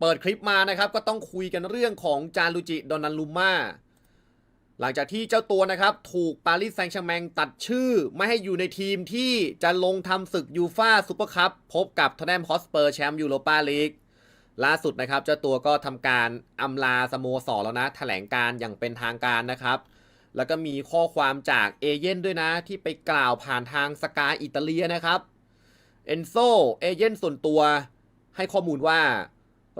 เปิดคลิปมานะครับ ก็ต้องคุยกันเรื่องของจารุจิดอนันลูมาหลังจากที่เจ้าตัวนะครับ ถูกปารีสแซงต์แชร์แมงตัดชื่อ ไม่ให้อยู่ในทีมที่จะลงทำศึกยูฟาซูเปอร์คัพพบกับทอแนมฮอสเปอร์แชมป์ยูโรปาลีกล่าสุดนะครับ เจ้าตัวก็ทำการอำลาสโมสรแล้วนะแถลงการอย่างเป็นทางการนะครับ แล้วก็มีข้อความจากเอเย่นด้วยนะ ที่ไปกล่าวผ่านทางสกายอิตาเลียนะครับเอนโซเอเย่นส่วนตัวให้ข้อมูลว่า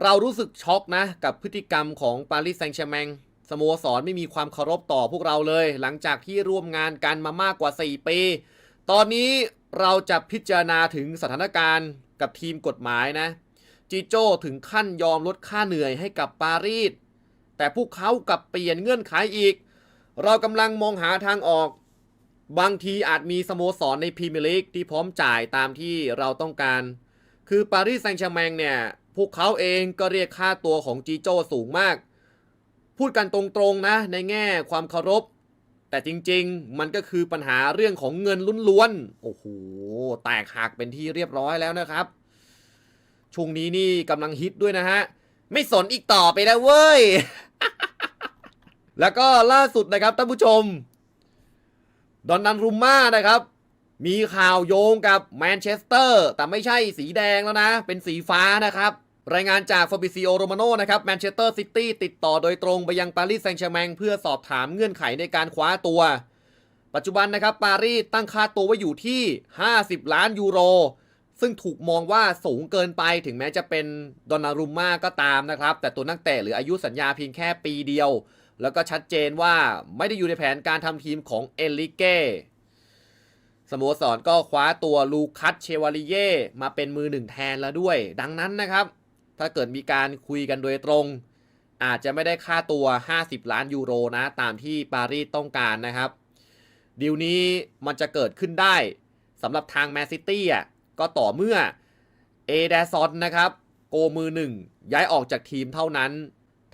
เรารู้สึกช็อกนะ กับพฤติกรรมของปารีสแซงต์แชร์แมงสโมสรไม่มีความเคารพต่อพวกเราเลย หลังจากที่ร่วมงานกันมามากกว่า 4 ปี ตอนนี้เราจะพิจารณาถึงสถานการณ์กับทีมกฎหมายนะ จิโจ้ถึงขั้นยอมลดค่าเหนื่อยให้กับปารีส แต่พวกเขากลับเปลี่ยนเงื่อนไขอีก เรากำลังมองหาทางออก บางทีอาจมีสโมสรในพรีเมียร์ลีกที่พร้อมจ่ายตามที่เราต้องการ คือปารีสแซงต์แชร์แมงเนี่ย พวกเขาเองก็เรียกค่าตัวของจีโจ้สูงมาก พูดกันตรงๆนะในแง่ความเคารพ แต่จริงๆ มันก็คือปัญหาเรื่องของเงินล้วนๆ โอ้โห แตกหักเป็นที่เรียบร้อยแล้วนะครับ ช่วงนี้นี่กำลังฮิตด้วยนะฮะ ไม่สนอีกต่อไปแล้วเว้ย แล้วก็ล่าสุดนะครับท่านผู้ชม ดอนนันรุมม่านะครับมีข่าวโยงกับแมนเชสเตอร์ แต่ไม่ใช่สีแดงแล้วนะ เป็นสีฟ้านะครับ รายงานจากฟ a บิซิโอโรมาโนนะครับแมนเชสเตอร์ซิตี้ติดต่อโดยตรงไปยังปารีสแซงต์แชร์แมงเพื่อสอบถามเงื่อนไขในการคว้าตัว ปัจจุบันนะครับปารีสตั้งค่าตัวไว้อยู่ที่ 50 ล้านยูโร ซึ่งถูกมองว่าสูงเกินไปถึงแม้จะเป็นดอนนารุมม่าก็ตามนะครับ แต่ตัวนักเตะหลืออายุสัญญาเพียงแค่ปีเดียว แล้วก็ชัดเจนว่าไม่ได้อยู่ในแผนการทำทีมของเอลิเก้สโมสรก็คว้าตัวลูคัสเชวาลิเย่มาเป็นมือหนึ่งแทนแล้วด้วย ดังนั้นนะครับ ถ้าเกิดมีการคุยกันโดยตรง อาจจะไม่ได้ค่าตัว 50 ล้านยูโรนะ ตามที่ปารีสต้องการนะครับ ดีลนี้มันจะเกิดขึ้นได้สำหรับทางแมนซิตี้อะก็ต่อเมื่อเอเดซอนนะครับ โกมือหนึ่งย้ายออกจากทีมเท่านั้น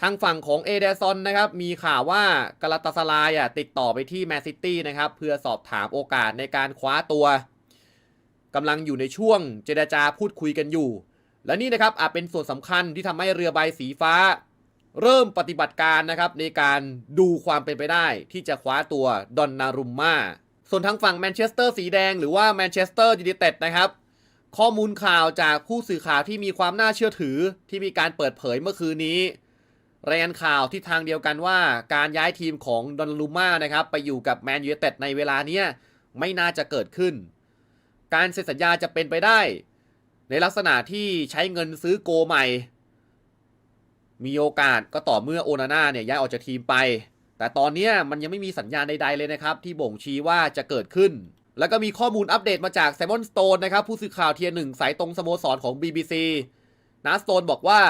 ทางฝั่งของเอเดซอนนะครับ มีข่าวว่ากาลาตาสลายอะติดต่อไปที่แมนซิตี้นะครับ เพื่อสอบถามโอกาสในการคว้าตัวกำลังอยู่ในช่วงเจรจาพูดคุยกันอยู่ และนี่นะครับอาจเป็นส่วนสำคัญที่ทำให้เรือใบสีฟ้า เริ่มปฏิบัติการนะครับในการดูความเป็นไปได้ ที่จะคว้าตัวดอนนารุมมาส่วนทางฝั่งแมนเชสเตอร์สีแดงหรือว่าแมนเชสเตอร์ยูไนเต็ดนะครับ ข้อมูลข่าวจากผู้สื่อข่าวที่มีความน่าเชื่อถือที่มีการเปิดเผยเมื่อคืนนี้รายงานข่าวที่ทางเดียวกันว่าการย้ายทีมของดอนนารุมมานะครับไปอยู่กับแมนยูไนเต็ดในเวลาเนี้ยไม่น่าจะเกิดขึ้น การเซ็นสัญญาจะเป็นไปได้ ในลักษณะที่ใช้เงินซื้อโกใหม่ มีโอกาสก็ต่อเมื่อโอนาน่าเนี่ยย้ายออกจากทีมไป แต่ตอนนี้มันยังไม่มีสัญญาณใดๆเลยนะครับ ที่บ่งชี้ว่าจะเกิดขึ้น แล้วก็มีข้อมูลอัปเดตมาจากไซมอนสโตนนะครับผู้สื่อข่าวเทียร์หนึ่งสายตรงสโมสรของ BBC นาสโตนบอกว่า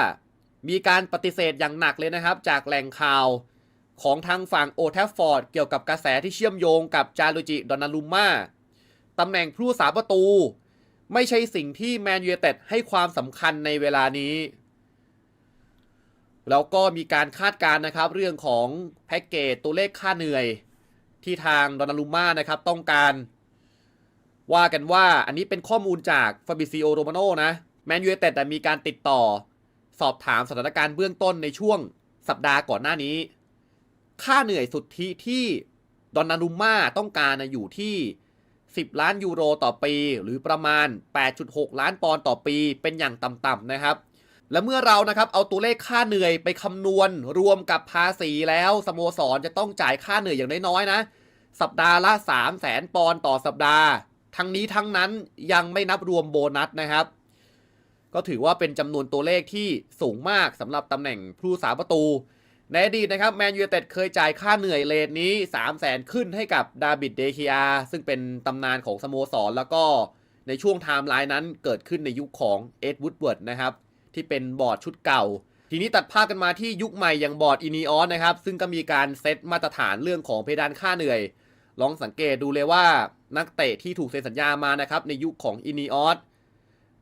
มีการปฏิเสธอย่างหนักเลยนะครับ จากแหล่งข่าวของทางฝั่งโอแทฟฟอร์ดเกี่ยวกับกระแสที่เชื่อมโยงกับจารุจิดอนนารุมมาตำแหน่งผู้สาประตู ไม่ใช่สิ่งที่แมนยูเต็ดให้ความสำคัญในเวลานี้ แล้วก็มีการคาดการณ์นะครับ เรื่องของแพ็กเกจตัวเลขค่าเหนื่อย ที่ทางดอนารุม่านะครับต้องการ ว่ากันว่าอันนี้เป็นข้อมูลจากฟาบิซิโอโรมาโนนะแมนยูเต็ดมีการติดต่อ สอบถามสถานการณ์เบื้องต้นในช่วงสัปดาห์ก่อนหน้านี้ ค่าเหนื่อยสุทธิที่ดอนนารุมม่าต้องการนะอยู่ที่ 10 ล้านยูโรต่อปี หรือประมาณ 8.6 ล้านปอนด์ต่อปี เป็นอย่างต่ำๆนะครับ และเมื่อเรานะครับเอาตัวเลขค่าเหนื่อยไปคำนวณรวมกับภาษีแล้วสโมสรจะต้องจ่ายค่าเหนื่อยอย่างน้อยๆนะ สัปดาห์ละ 3 0 0แสนปอนด์ต่อสัปดาห์ ทั้งนี้ทั้งนั้นยังไม่นับรวมโบนัสนะครับก็ถือว่าเป็นจำนวนตัวเลขที่สูงมากสำหรับตำแหน่งผู้สาประตู ในอดีตนะครับแมนยูเต็ดเคยจ่ายค่าเหนื่อยเลทนี้ 3 0 0แสนขึ้นให้กับดาบิดเดคิอาซึ่งเป็นตำนานของสโมสร แล้วก็ในช่วงไทม์ไลน์นั้นเกิดขึ้นในยุคของเอ็ดวูดเวิร์ดนะครับ ที่เป็นบอร์ดชุดเก่า ทีนี้ตัดภาพกันมาที่ยุคใหม่อย่างบอร์ดอินีออสนะครับ ซึ่งก็มีการเซตมาตรฐานเรื่องของเพดานค่าเหนื่อย ลองสังเกตดูเลยว่านักเตะที่ถูกเซ็นสัญญามานะครับในยุคของอินีออส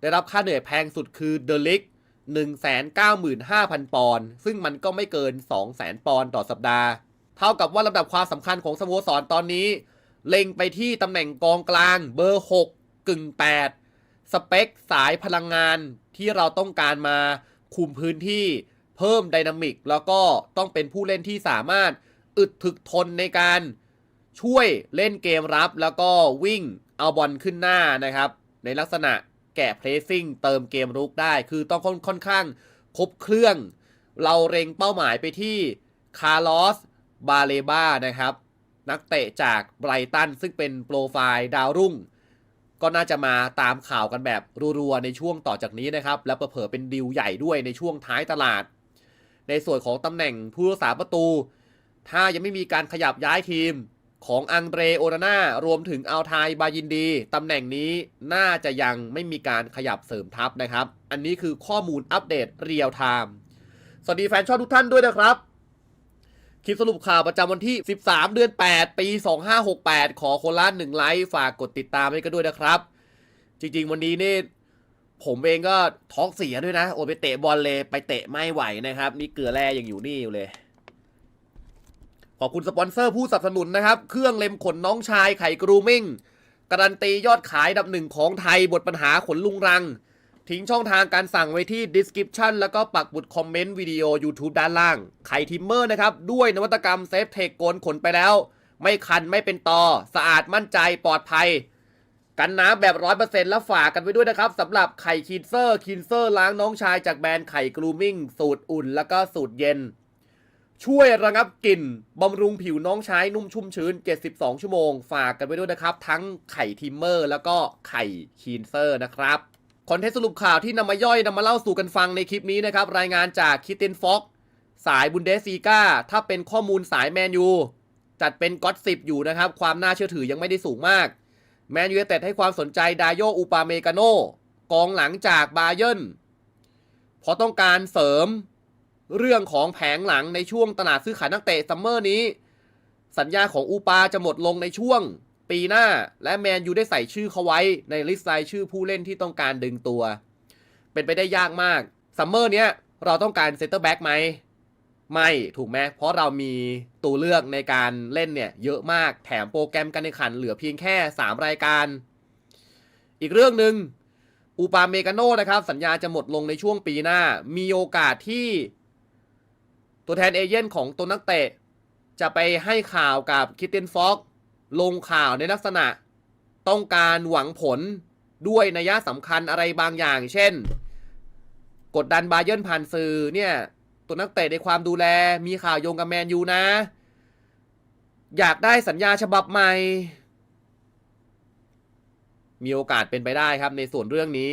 ได้รับค่าเหนื่อยแพงสุดคือเดลิก 195,000 ปอนด์ซึ่งมันก็ไม่เกิน 200,000 ปอนด์ต่อสัปดาห์ เท่ากับว่าลำดับความสำคัญของสโมสรตอนนี้ เล็งไปที่ตำแหน่งกองกลางเบอร์ 6 กึ่ง 8 สเปคสายพลังงานที่เราต้องการมาคุมพื้นที่เพิ่มไดนามิก แล้วก็ต้องเป็นผู้เล่นที่สามารถอึดถึกทนในการช่วยเล่นเกมรับแล้วก็วิ่งเอาบอลขึ้นหน้านะครับ ในลักษณะ แกะเพลซิ่งเติมเกมรุกได้ คือต้องค่อนค่อนข้างครบเครื่อง เราเร็งเป้าหมายไปที่คาร์ลอสบาเลบ้านะครับ นักเตะจากไบรตันซึ่งเป็นโปรไฟล์ดาวรุ่ง ก็น่าจะมาตามข่าวกันแบบรัวๆ ในช่วงต่อจากนี้นะครับ แล้วเผลอเป็นดีลใหญ่ด้วยในช่วงท้ายตลาด ในส่วนของตำแหน่งผู้รักษาประตู ถ้ายังไม่มีการขยับย้ายทีม ของอังเดรโอนาน่ารวมถึงอัลไทยบายินดี ตำแหน่งนี้น่าจะยังไม่มีการขยับเสริมทัพนะครับ อันนี้คือข้อมูลอัปเดตเรียลไทม์สวัสดีแฟนชอบทุกท่านด้วยนะครับ คลิปสรุปข่าวประจำวันที่ 13 เดือน 8 ปี 2568 ขอคนละหนึ่งไลค์ฝากกดติดตามให้กันด้วยนะครับ จริงๆ วันนี้นี่ผมเองก็ท้องเสียด้วยนะ โอไปเตะบอลเลยไปเตะไม่ไหวนะครับ นี่เกลือแร่ยังอยู่นี่อยู่เลย ขอบคุณสปอนเซอร์ผู้สนับสนุนนะครับ เครื่องเล็มขนน้องชายไข่กรูมิ่ง การันตียอดขายดับหนึ่งของไทยบทปัญหาขนลุงรัง ทิ้งช่องทางการสั่งไว้ที่ description แล้วก็ปักบุดคอมเมนต์วิดีโอ YouTube ด้านล่าง ไข่ทิมเมอร์นะครับ ด้วยนวัตกรรมเซฟเทคโกนขนไปแล้ว ไม่คันไม่เป็นตอ สะอาดมั่นใจปลอดภัย กันน้ำแบบร้อยเปอร์เซ็นต์แล้วฝากกันไว้ด้วยนะครับสำหรับไข่คินเซอร์คินเซอร์ล้างน้องชายจากแบรนด์ไข่กรูมิ่งสูตรอุ่น แล้วก็สูตรเย็น ช่วยระงับกลิ่นบำรุงผิวน้องใชายนุ่มชุ่มชื้น 72 ชั่วโมง ฝากกันไว้ด้วยนะครับ ทั้งไข่ทิมเมอร์แล้วก็ไข่คีนเซอร์นะครับ คอนเทนต์สรุปข่าวที่นำมาย่อยนำมาเล่าสู่กันฟังในคลิปนี้นะครับ รายงานจากคิตเตนฟ็อกสายบุนเดสซีกาถ้าเป็นข้อมูลสายแมนยูจัดเป็นก็อตสิบอยู่นะครับ ความน่าเชื่อถือยังไม่ได้สูงมาก แมนยูเต็ดให้ความสนใจดาโยอุปาเมกาโนกองหลังจากบาเยิร์นเพราะต้องการเสริม เรื่องของแผงหลังในช่วงตลาดซื้อขายนักเตะซัมเมอร์นี้ สัญญาของอูปาจะหมดลงในช่วงปีหน้า และแมนยูได้ใส่ชื่อเขาไว้ในลิสต์รายชื่อผู้เล่นที่ต้องการดึงตัว เป็นไปได้ยากมากซัมเมอร์เนี้ยเราต้องการเซนเตอร์แบ็กไหมไม่ถูกไหมเพราะเรามีตัวเลือกในการเล่นเนี่ยเยอะมากแถมโปรแกรมการแข่งขันเหลือเพียงแค่ 3 รายการ อีกเรื่องหนึ่งอูปาเมกาโนนะครับ สัญญาจะหมดลงในช่วงปีหน้า มีโอกาสที่ ตัวแทนเอเย่นของตัวนักเตะ จะไปให้ข่าวกับคิตเตนฟ็อกลงข่าวในลักษณะ ต้องการหวังผลด้วยนัยสำคัญอะไรบางอย่าง เช่น กดดันบาเยิร์นผ่านสื่อเนี่ยตัวนักเตะในความดูแลมีข่าวโยงกับแมนยูนะ อยากได้สัญญาฉบับใหม่ มีโอกาสเป็นไปได้ครับในส่วนเรื่องนี้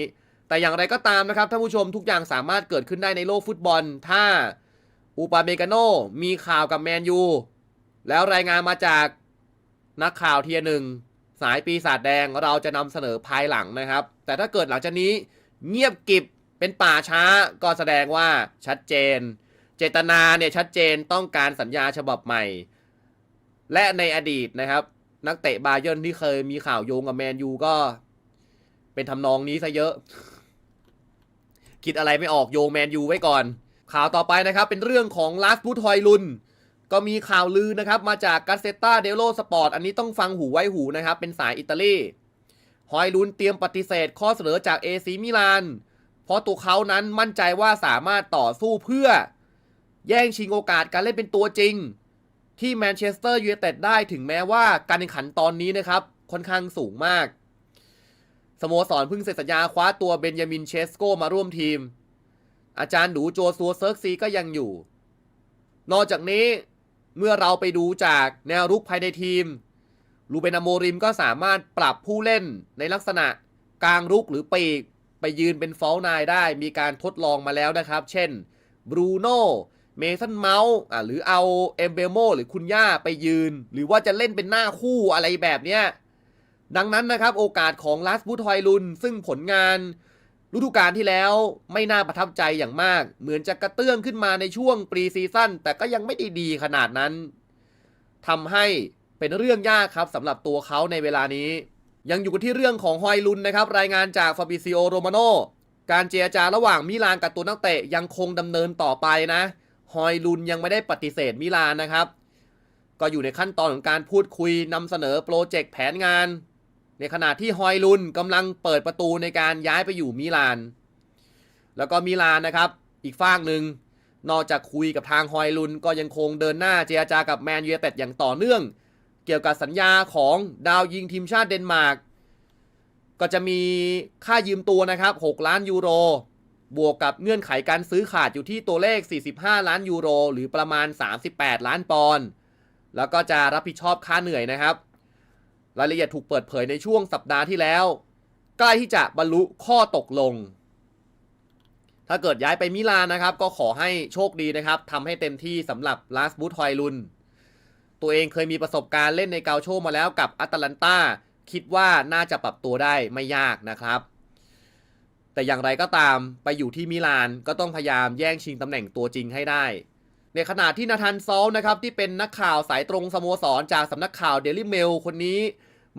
แต่อย่างไรก็ตามนะครับท่านผู้ชมทุกอย่างสามารถเกิดขึ้นได้ในโลกฟุตบอล ถ้า อูปาเมกาโนมีข่าวกับแมนยู แล้วรายงานมาจากนักข่าวเทียหนึ่ง สายปีศาจแดงเราจะนำเสนอภายหลังนะครับ แต่ถ้าเกิดหลังจากนี้เงียบกิบเป็นป่าช้าก็แสดงว่าชัดเจน เจตนาเนี่ยชัดเจนต้องการสัญญาฉบับใหม่ และในอดีตนะครับ นักเตะบาเยิร์นที่เคยมีข่าวโยงกับแมนยูก็ เป็นทำนองนี้ซะเยอะ คิดอะไรไม่ออกโยงแมนยูไว้ก่อน ข่าวต่อไปนะครับ เป็นเรื่องของลาสบูทอยลุน ก็มีข่าวลือนะครับ มาจากกาเซต t าเดโลสปอร์ตอันนี้ต้องฟังหูไว้หูนะครับ เป็นสายอิตาลีฮอยลุนเตรียมปฏิเสธข้อเสนอจากเอซีมิลาน เพราะตัวเขานั้นมั่นใจว่าสามารถต่อสู้เพื่อ แย่งชิงโอกาสการเล่นเป็นตัวจริง ที่แมนเชสเตอร์ยูไนเต็ดได้ถึงแม้ว่าการแข่งขันตอนนี้นะครับ ค่อนข้างสูงมากสโมสรเพิ่งเซ็นสัญญาคว้าตัวเบนยามินเชสโกมาร่วมทีม อาจารย์หนูโจซัวเซิร์กซีก็ยังอยู่ นอกจากนี้เมื่อเราไปดูจากแนวรุกภายในทีม ลูเบนาโมริมก็สามารถปรับผู้เล่นในลักษณะกลางรุกหรือปีก ไปยืนเป็นฟอลนายได้มีการทดลองมาแล้วนะครับ เช่นบรูโน่เมสันเมาส์อะหรือเอาเอมเบโมหรือคุณย่าไปยืน หรือว่าจะเล่นเป็นหน้าคู่อะไรแบบเนี้ยดังนั้นนะครับโอกาสของลาสบูทอยลุน ซึ่งผลงาน ฤดูกาลที่แล้วไม่น่าประทับใจอย่างมาก เหมือนจะกระเตื้องขึ้นมาในช่วงปรีซีซั่นแต่ก็ยังไม่ได้ดีขนาดนั้นทำให้เป็นเรื่องยากครับสำหรับตัวเขาในเวลานี้ ยังอยู่กันที่เรื่องของฮอยลุนนะครับ รายงานจากฟาบิซิโอโรมาโนการเจรจาระหว่างมิลานกับตัวนักเตะยังคงดำเนินต่อไปนะฮอยลุนยังไม่ได้ปฏิเสธมิลานนะครับ ก็อยู่ในขั้นตอนของการพูดคุยนำเสนอโปรเจกต์แผนงาน ในขณะที่ฮอยลุนกำลังเปิดประตูในการย้ายไปอยู่มิลาน แล้วก็มิลานนะครับ อีกฝากหนึ่งนอกจากคุยกับทางฮอยลุนก็ยังคงเดินหน้าเจรจากับแมนยู i เต็ดอย่างต่อเนื่อง เกี่ยวกับสัญญาของดาวยิงทีมชาติเดนมาร์กก็จะมีค่ายืมตัวนะครับ 6 ล้านยูโร บวกกับเงื่อนไขการซื้อขาดอยู่ที่ตัวเลข 45 ล้านยูโร หรือประมาณ 38 ล้านปอนด์แล้วก็จะรับผิดชอบค่าเหนื่อยนะครับ รายละเอียดถูกเปิดเผยในช่วงสัปดาห์ที่แล้ว ใกล้ที่จะบรรลุข้อตกลง ถ้าเกิดย้ายไปมิลานนะครับ ก็ขอให้โชคดีนะครับทำให้เต็มที่สำหรับลาสบูทฮอยลุน ตัวเองเคยมีประสบการณ์เล่นในเกาโชมาแล้วกับอัตแลนตาคิดว่าน่าจะปรับตัวได้ไม่ยากนะครับ แต่อย่างไรก็ตามไปอยู่ที่มิลานก็ต้องพยายามแย่งชิงตำแหน่งตัวจริงให้ได้ ในขณะที่นาธานซอลนะครับที่เป็นนักข่าวสายตรงสโมสรจากสำนักข่าวเดลิเมลคนนี้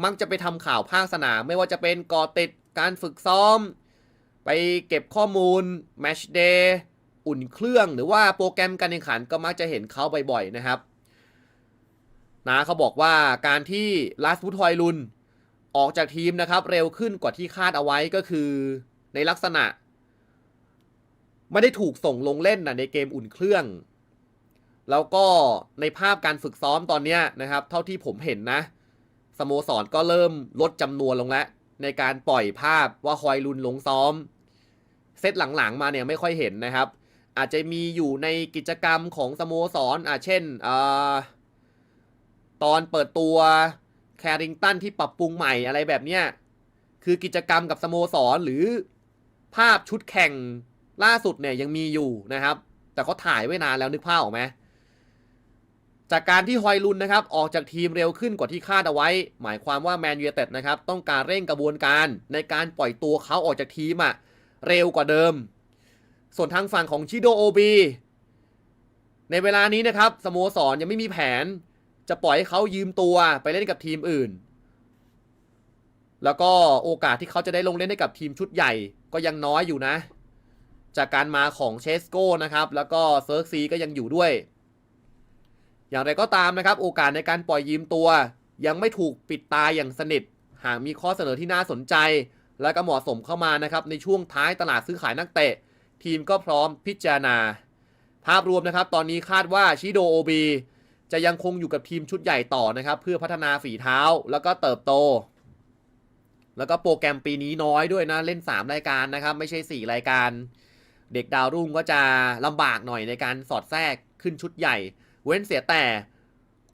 มักจะไปทำข่าวภาคสนามไม่ว่าจะเป็นก่อติดการฝึกซ้อม ไปเก็บข้อมูลแมชเดย์อุ่นเครื่องหรือว่าโปรแกรมการแข่งขันก็มักจะเห็นเขาบ่อยๆนะครับนะเขาบอกว่าการที่ลาสบูทอยลุนออกจากทีมนะครับ เร็วขึ้นกว่าที่คาดเอาไว้ก็คือในลักษณะ ไม่ได้ถูกส่งลงเล่นนะในเกมอุ่นเครื่อง แล้วก็ในภาพการฝึกซ้อมตอนนี้นะครับ เท่าที่ผมเห็นนะ สโมสรก็เริ่มลดจำนวนลงแล้ว ในการปล่อยภาพว่าคอยลุนลงซ้อม เซตหลังๆมาเนี่ยไม่ค่อยเห็นนะครับ อาจจะมีอยู่ในกิจกรรมของสโมสรอ่าเช่นอตอนเปิดตัวแคริงตันที่ปรับปรุงใหม่อะไรแบบเนี้ยคือกิจกรรมกับสโมสรหรือภาพชุดแข่งล่าสุดเนี่ยยังมีอยู่นะครับ แต่เขาถ่ายไว้นานแล้วนึกภาพออกไหม จากการที่ฮอยลุนนะครับออกจากทีมเร็วขึ้นกว่าที่คาดเอาไว้ หมายความว่าแมนยูเต็ดนะครับต้องการเร่งกระบวนการในการปล่อยตัวเขาออกจากทีมอะเร็วกว่าเดิม ส่วนทางฝั่งของชิโดโอบีในเวลานี้นะครับสโมสรยังไม่มีแผน จะปล่อยให้เขายืมตัวไปเล่นกับทีมอื่น แล้วก็โอกาสที่เขาจะได้ลงเล่นให้กับทีมชุดใหญ่ก็ยังน้อยอยู่นะ จากการมาของเชสโก้นะครับแล้วก็เซิร์กซีก็ยังอยู่ด้วย อย่างไรก็ตามนะครับ โอกาสในการปล่อยยืมตัว ยังไม่ถูกปิดตายอย่างสนิท หากมีข้อเสนอที่น่าสนใจ และก็เหมาะสมเข้ามานะครับในช่วงท้ายตลาดซื้อขายนักเตะ ทีมก็พร้อมพิจารณา ภาพรวมนะครับ ตอนนี้คาดว่าชิโดโอบีจะยังคงอยู่กับทีมชุดใหญ่ต่อนะครับ เพื่อพัฒนาฝีเท้าแล้วก็เติบโต แล้วก็โปรแกรมปีนี้น้อยด้วยนะเล่น 3 รายการนะครับ ไม่ใช่ 4 รายการ เด็กดาวรุ่งก็จะลำบากหน่อยในการสอดแทรกขึ้นชุดใหญ่ เว้นเสียแต่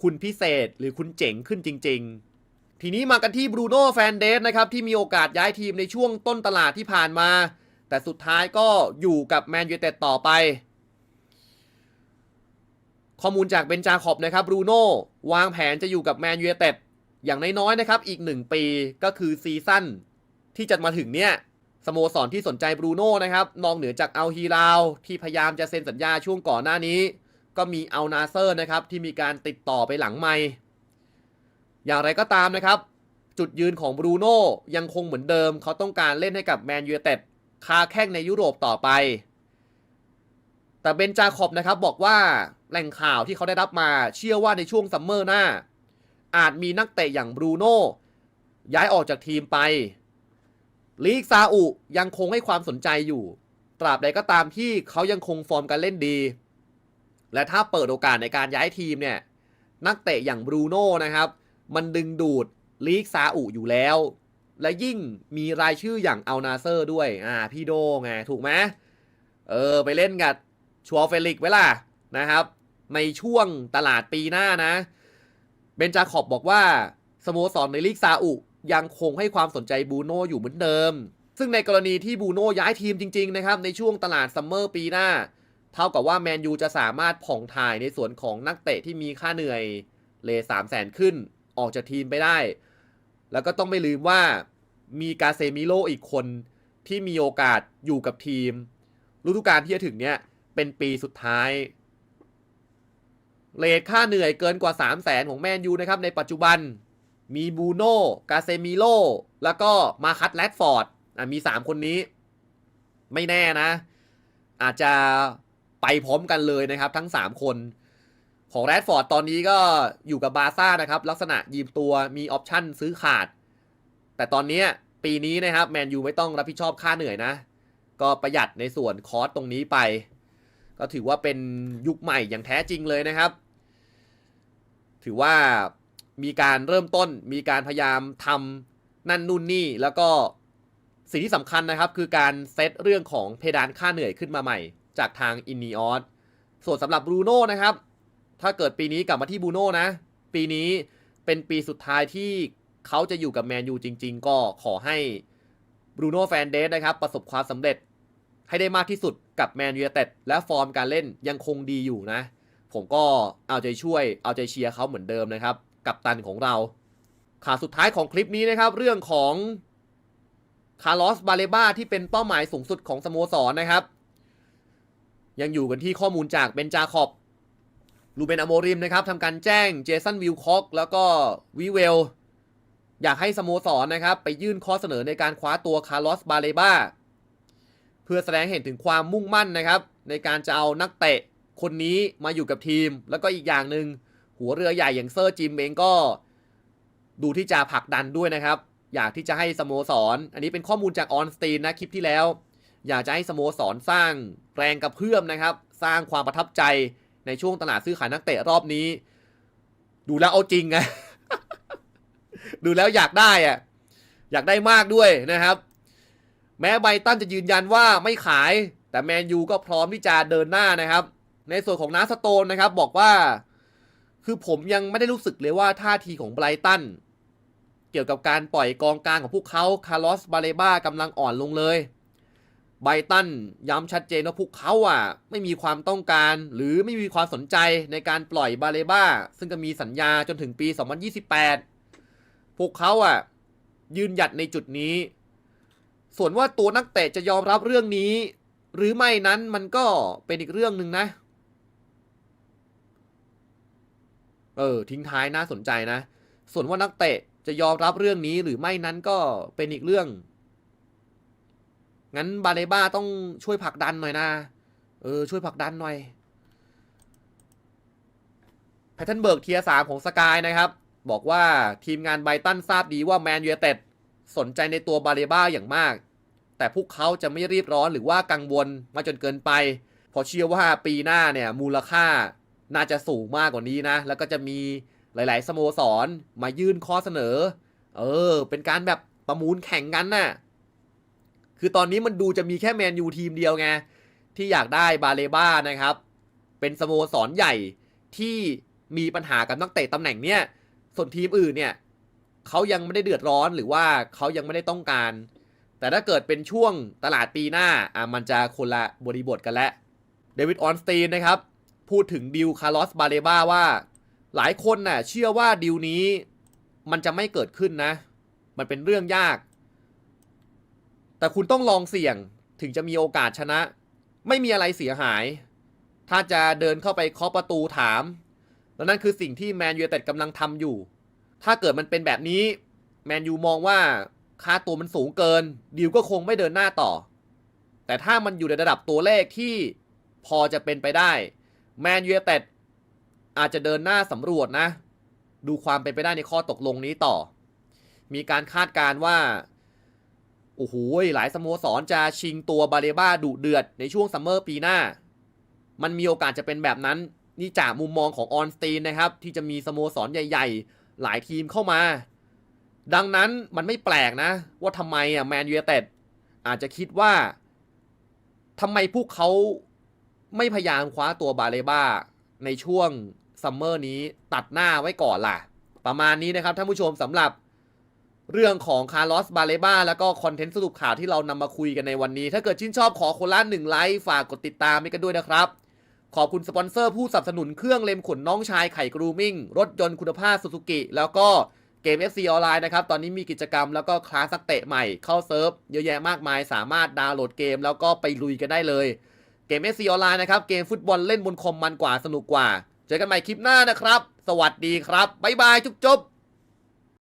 คุณพิเศษหรือคุณเจ๋งขึ้นจริง ๆ ทีนี้มากันที่บรูโน่แฟนเดสนะครับที่มีโอกาสย้ายทีมในช่วงต้นตลาดที่ผ่านมา แต่สุดท้ายก็อยู่กับแมนยูเต็ดต่อไป ข้อมูลจากเบนจาขอบนะครับบรูโน่วางแผนจะอยู่กับแมนยูเต็ดอย่างน้อยๆนะครับอีก 1 ปีก็คือซีซั่นที่จะมาถึงเนี่ยสโมสรที่สนใจบรูโน่นะครับนอกเหนือจากอัลฮีราวที่พยายามจะเซ็นสัญญาช่วงก่อนหน้านี้ ก็มีอัลนาเซอร์นะครับที่มีการติดต่อไปหลังไม่อย่างไรก็ตามนะครับ จุดยืนของบรูโน่ยังคงเหมือนเดิม เขาต้องการเล่นให้กับแมนยูเต็ดคาแข้งในยุโรปต่อไป แต่เบนจาขอบนะครับบอกว่าแหล่งข่าวที่เขาได้รับมาเชื่อว่าในช่วงซัมเมอร์หน้า อาจมีนักเตะอย่างบรูโน่ย้ายออกจากทีมไป ลีกซาอุยังคงให้ความสนใจอยู่ ตราบใดก็ตามที่เขายังคงฟอร์มการเล่นดี และถ้าเปิดโอกาสในการย้ายทีมเนี่ย นักเตะอย่างบรูโน่นะครับ มันดึงดูดลีกซาอุอยู่แล้ว และยิ่งมีรายชื่ออย่างอัลนาเซอร์ด้วย อ่า พี่โดไง ถูกไหมเออ ไปเล่นกับชัวเฟลิกไว้ล่ะนะครับ ในช่วงตลาดปีหน้านะ เบนจาขอบบอกว่าสโมสรในลีกซาอุยังคงให้ความสนใจบูโน่อยู่เหมือนเดิม ซึ่งในกรณีที่บูโน่ย้ายทีมจริง ๆ นะครับ ในช่วงตลาดซัมเมอร์ปีหน้า เท่ากับว่าแมนยูจะสามารถผ่องถ่ายในส่วนของนักเตะที่มีค่าเหนื่อยเลสามแสนขึ้นออกจากทีมไปได้ แล้วก็ต้องไม่ลืมว่ามีกาเซมิโลอีกคนที่มีโอกาสอยู่กับทีมฤดูกาลที่จะถึงเนี้ยเป็นปีสุดท้ายเลทค่าเหนื่อยเกินกว่า 3 0 0แสนของแมนยูนะครับ ในปัจจุบันมีบูโน่กาเซมิโลแล้วก็มาคัตแรดฟอร์ดมี 3 คนนี้ ไม่แน่นะ อาจจะ ไปพร้อมกันเลยนะครับ ทั้ง 3 คน ของแรดฟอร์ดตอนนี้ก็อยู่กับบาร์ซ่านะครับ ลักษณะยืมตัวมีออปชั่นซื้อขาด แต่ตอนนี้ปีนี้นะครับแมนยูไม่ต้องรับผิดชอบค่าเหนื่อยนะ ก็ประหยัดในส่วนคอสตรงนี้ไป ก็ถือว่าเป็นยุคใหม่อย่างแท้จริงเลยนะครับ ถือว่ามีการเริ่มต้นมีการพยายามทำนั่นนู่นนี่แล้วก็สิ่งที่สำคัญนะครับ คือการเซตเรื่องของเพดานค่าเหนื่อยขึ้นมาใหม่ จากทางอิน e ออสส่วนสำหรับบรูโน่นะครับ ถ้าเกิดปีนี้กลับมาที่บรูโน่นะ ปีนี้เป็นปีสุดท้ายที่เขาจะอยู่กับแมนยูจริง ๆ ก็ขอให้บรูโน่แฟนเดสนะครับ ประสบความสำเร็จให้ได้มากที่สุดกับแมนยูเต็ดและฟอร์มการเล่นยังคงดีอยู่นะ ผมก็เอาใจช่วยเอาใจเชียร์เขาเหมือนเดิมนะครับ กับตันของเราข่าวสุดท้ายของคลิปนี้นะครับ เรื่องของคาร์ลอสบาเลบาที่เป็นเป้าหมายสูงสุดของสโมสรนะครับ ยังอยู่กันที่ข้อมูลจากเบนจาคอบลูเบนอโมริมนะครับทำการแจ้งเจสันวิลคอกแล้วก็วิเวล อยากให้สโมสรนนะครับ ไปยื่นข้อเสนอในการคว้าตัวคาร์ลอสบาเลบาเพื่อแสดงเห็นถึงความมุ่งมั่นนะครับ ในการจะเอานักเตะคนนี้มาอยู่กับทีม แล้วก็อีกอย่างหนึ่งหัวเรือใหญ่อย่างเซอร์จิมเองก็ ดูที่จะผลักดันด้วยนะครับ อยากที่จะให้สโมสรอันนี้เป็นข้อมูลจากออนสตีนนะคลิปที่แล้ว อยากจะให้สโมสรสร้าง แรงกระเพื่อมนะครับ สร้างความประทับใจในช่วงตลาดซื้อขายนักเตะรอบนี้ ดูแล้วเอาจริงไงดูแล้วอยากได้อะอยากได้มากด้วยนะครับ แม้ไบรตันจะยืนยันว่าไม่ขาย แต่แมนยูก็พร้อมที่จะเดินหน้านะครับ ในส่วนของนาสโตนนะครับ บอกว่า คือผมยังไม่ได้รู้สึกเลยว่าท่าทีของไบรตันเกี่ยวกับการปล่อยกองกลางของพวกเขาคาร์ลอสบาเลบ้ากำลังอ่อนลงเลย ไบตันย้ำชัดเจนว่าพวกเขาอะไม่มีความต้องการหรือไม่มีความสนใจในการปล่อยบาเลบ้า ซึ่งก็มีสัญญาจนถึงปี 2028 พวกเขาอะยืนหยัดในจุดนี้ ส่วนว่าตัวนักเตะจะยอมรับเรื่องนี้ หรือไม่นั้นมันก็เป็นอีกเรื่องหนึ่งนะ เออ ทิ้งท้ายน่าสนใจนะ ส่วนว่านักเตะจะยอมรับเรื่องนี้หรือไม่นั้นก็เป็นอีกเรื่อง งั้นบาเลบ้าต้องช่วยผลักดันหน่อยนะ เออ ช่วยผลักดันหน่อยแพทเทนเบิร์กเทียสามของสกายนะครับ บอกว่าทีมงานไบตันทราบดีว่าแมนยูเต็ดสนใจในตัวบาเลบ้าอย่างมาก แต่พวกเขาจะไม่รีบร้อนหรือว่ากังวลมาจนเกินไปเพราะเชื่อว่าปีหน้าเนี่ยมูลค่าน่าจะสูงมากกว่านี้นะ แล้วก็จะมีหลาย ๆ สโมสรมายื่นข้อเสนอ เออ เป็นการแบบประมูลแข่งกันน่ะ คือตอนนี้มันดูจะมีแค่แมนยูทีมเดียวไงที่อยากได้บาเลบ้านะครับ เป็นสโมสรใหญ่ที่มีปัญหากับนักเตะตำแหน่งเนี้ยส่วนทีมอื่นเนี่ยเขายังไม่ได้เดือดร้อนหรือว่าเขายังไม่ได้ต้องการ แต่ถ้าเกิดเป็นช่วงตลาดปีหน้าอะมันจะคนละบริบทกันแล้วเดวิดออนสตีนนะครับ พูดถึงดิวคาร์ลอสบาเลบ้าว่า หลายคนน่ะเชื่อว่าดิวนี้มันจะไม่เกิดขึ้นนะ มันเป็นเรื่องยาก แต่คุณต้องลองเสี่ยงถึงจะมีโอกาสชนะ ไม่มีอะไรเสียหาย ถ้าจะเดินเข้าไปเคาะประตูถาม แล้วนั่นคือสิ่งที่แมนยูเต็ดกำลังทำอยู่ ถ้าเกิดมันเป็นแบบนี้แมนยูมองว่าค่าตัวมันสูงเกิน ดิวก็คงไม่เดินหน้าต่อ แต่ถ้ามันอยู่ในระดับตัวเลขที่พอจะเป็นไปได้ แมนยูเต็ดอาจจะเดินหน้าสำรวจนะ ดูความเป็นไปได้ในข้อตกลงนี้ต่อ มีการคาดการณ์ว่า โอ้โหหลายสโมสรจะชิงตัวบาเลบ้าดุเดือดในช่วงซัมเมอร์ปีหน้า มันมีโอกาสจะเป็นแบบนั้น นี่จากมุมมองของออนสตีนนะครับ ที่จะมีสโมสรใหญ่ ๆ หลายทีมเข้ามา ดังนั้นมันไม่แปลกนะ ว่าทำไมอะแมนยูเต็ดอาจจะคิดว่าทำไมพวกเขาไม่พยายามคว้าตัวบาเลบ้าในช่วงซัมเมอร์นี้ตัดหน้าไว้ก่อนล่ะ ประมาณนี้นะครับท่านผู้ชมสำหรับ เรื่องของคาร์ลอสบาเลบ้าแล้วก็คอนเทนต์สรุปข่าวที่เรานำมาคุยกันในวันนี้ ถ้าเกิดชื่นชอบขอคนละหนึ่งไลค์ฝากกดติดตามให้กันด้วยนะครับ ขอบคุณสปอนเซอร์ผู้สนับสนุนเครื่องเล็มขนน้องชายไข่กรูมิ่ง รถยนต์คุณภาพซูซูกิ แล้วก็เกม FC ออนไลน์นะครับ ตอนนี้มีกิจกรรมแล้วก็คลาสนักเตะใหม่เข้าเซิร์ฟเยอะแยะมากมาย สามารถดาวน์โหลดเกม แล้วก็ไปลุยกันได้เลย เกม FC ออนไลน์นะครับ เกมฟุตบอลเล่นบนคอมมันกว่าสนุกกว่า เจอกันใหม่คลิปหน้านะครับ สวัสดีครับบ๊ายบายจุ๊บ